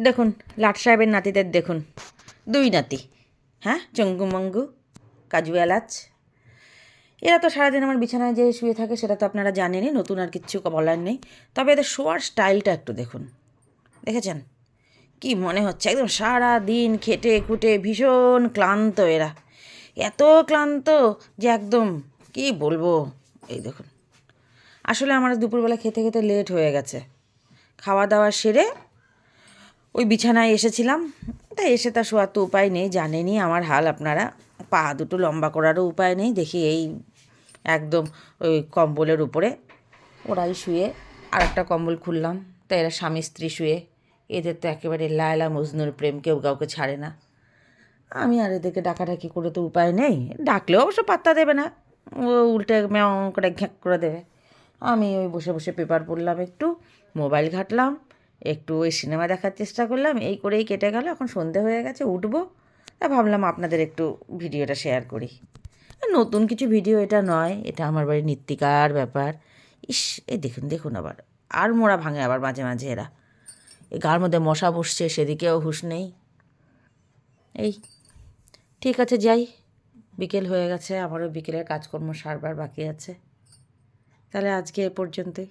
দেখুন, লাট সাহেবের নাতিদের দেখুন। দুই নাতি হ্যাঁ? চঙ্গু মঙ্গু, কাজু এলাচ। এরা তো সারাদিন আমার বিছানায় যে শুয়ে থাকে, সেটা তো আপনারা জানেনই, নতুন আর কিচ্ছু বলার নেই। তবে এদের শোয়ার স্টাইলটা একটু দেখুন। দেখেছেন? কি মনে হচ্ছে? একদম সারা দিন খেটে খুটে ভীষণ ক্লান্ত এরা। এত ক্লান্ত যে একদম, কি বলব? এই দেখুন। আসলে আমার দুপুরবেলা খেতে খেতে লেট হয়ে গেছে। খাওয়া দাওয়া সেরে ওই বিছানায় এসেছিলাম, তাই এসে তা শোয়ার তো উপায় নেই, জানেনই আমার হাল আপনারা। পা দুটো লম্বা করারও উপায় নেই, দেখি এই একদম ওই কম্বলের উপরে। ওরাই শুয়ে আর একটা কম্বল খুললাম, তাই এরা স্বামী স্ত্রী শুয়ে। এদের তো একেবারে লায়লা মজনুর প্রেম, কেউ কাউকে ছাড়ে না। আমি আর এদেরকে ডাকাডাকি করে তো উপায় নেই ডাকলেও অবশ্য পাত্তা দেবে না। ও উল্টে ম্যাও করে ঘ্যাঁক করে দেবে। আমি ওই বসে বসে পেপার পড়লাম একটু, মোবাইল ঘাটলাম একটু ওই সিনেমা দেখার চেষ্টা করলাম, এই করেই কেটে গেল, এখন সন্ধে হয়ে গেছে, উঠবো। তা ভাবলাম আপনাদের একটু ভিডিওটা শেয়ার করি। নতুন কিছু ভিডিও এটা নয়, এটা আমার বাড়ির নিত্যিকার ব্যাপার। ইস, এই দেখুন দেখুন আবার, আর মোড়া ভাঙে আবার মাঝে মাঝে এরা। এই গার মধ্যে মশা বসছে, সেদিকেও হুঁশ নেই। এই, ঠিক আছে, যাই। বিকেল হয়ে গেছে আমারও বিকেলের কাজকর্ম সারবার বাকি আছে। তাহলে আজকে এ পর্যন্তই।